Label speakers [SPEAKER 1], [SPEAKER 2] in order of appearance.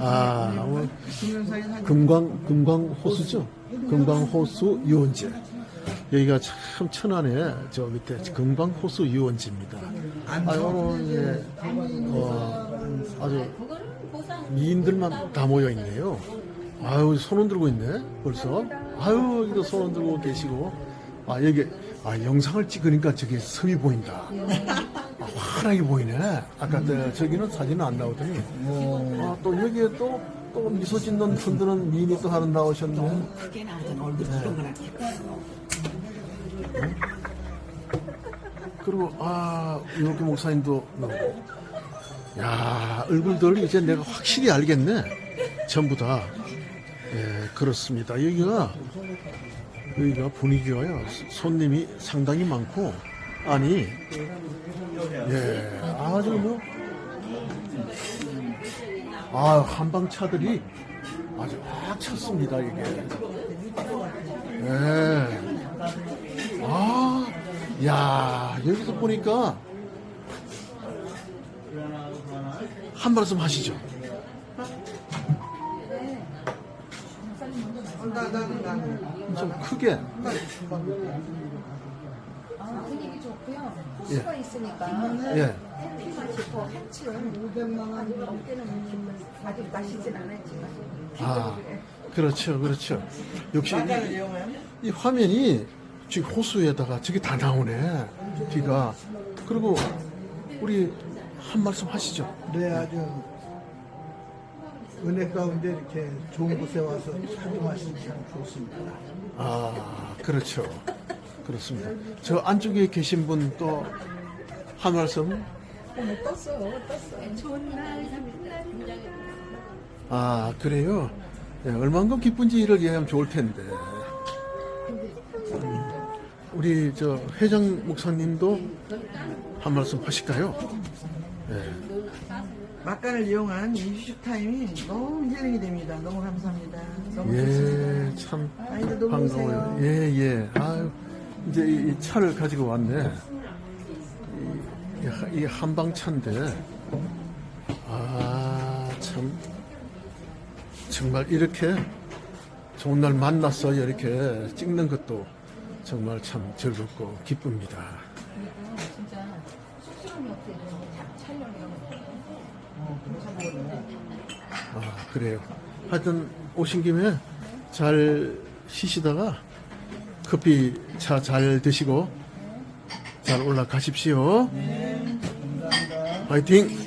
[SPEAKER 1] 아,
[SPEAKER 2] 좀
[SPEAKER 1] 뭐, 금광, 금광 호수죠? 금광 호수 유원지. 여기가 참 천안에 저 밑에 금광 호수 유원지입니다. 아, 오늘, 예, 어, 아주 미인들만 다 모여 있네요. 아유, 손 흔 들고 있네, 벌써. 아유, 여기도 손 흔 들고 계시고. 아, 여기, 아, 영상을 찍으니까 저기 섬이 보인다. 아, 환하게 보이네. 아까 저, 저기는 사진은 안 나오더니. 아, 또 여기에 또, 또 미소 짓는 분들은 미인이 또 하나 나오셨네.
[SPEAKER 3] 크게 나오던 얼굴 동그랗게
[SPEAKER 1] 그리고, 아, 이렇게 목사님도 나오고. 야, 얼굴들 이제 내가 확실히 알겠네. 전부 다. 예, 그렇습니다. 여기가, 여기가 분위기가요. 손님이 상당히 많고, 아니, 예, 아주 뭐, 아, 한방 차들이 아주 꽉 찼습니다, 이게. 예. 아, 야, 여기서 보니까 한 말씀 하시죠. 좀 크게.
[SPEAKER 4] 아, 분위기 좋고요. 호수가 있으니까
[SPEAKER 1] 예.
[SPEAKER 4] 싶어 한치는 500만 원 넘게는 아직 마시진 않았지만
[SPEAKER 1] 아, 그렇죠, 그렇죠. 역시 이,
[SPEAKER 2] 이
[SPEAKER 1] 화면이 지금 호수에다가 저게 다 나오네. 비가. 그리고 우리 한 말씀 하시죠.
[SPEAKER 5] 네, 아주 은혜 가운데 이렇게 좋은 곳에 와서 마시기 참 좋습니다.
[SPEAKER 1] 아, 그렇죠. 그렇습니다. 저 안쪽에 계신 분 또 한 말씀.
[SPEAKER 4] 어머 떴어 떴어
[SPEAKER 3] 좋은 날
[SPEAKER 1] 아, 그래요? 예, 얼만큼 기쁜지 이를 얘기하면 좋을 텐데. 음, 우리 저 회장 목사님도 한 말씀 하실까요? 예.
[SPEAKER 2] 막간을 이용한 이 휴식 타임이 너무 힐링이 됩니다. 너무 감사합니다. 너무 좋습니다.
[SPEAKER 1] 예, 참
[SPEAKER 2] 아이들 너무
[SPEAKER 1] 반가워요.
[SPEAKER 2] 오세요.
[SPEAKER 1] 예, 예. 아유, 이제 이, 이 차를 가지고 왔네. 이, 이 한방차인데, 아, 참, 정말 이렇게 좋은 날 만나서 이렇게 찍는 것도 정말 참 즐겁고 기쁩니다.
[SPEAKER 4] 진짜 쑥스러움이 없어요 촬영 이런 거
[SPEAKER 1] 아, 그래요. 하여튼 오신 김에 잘 쉬시다가 커피 차 잘 드시고 잘 올라가십시오. 화이팅!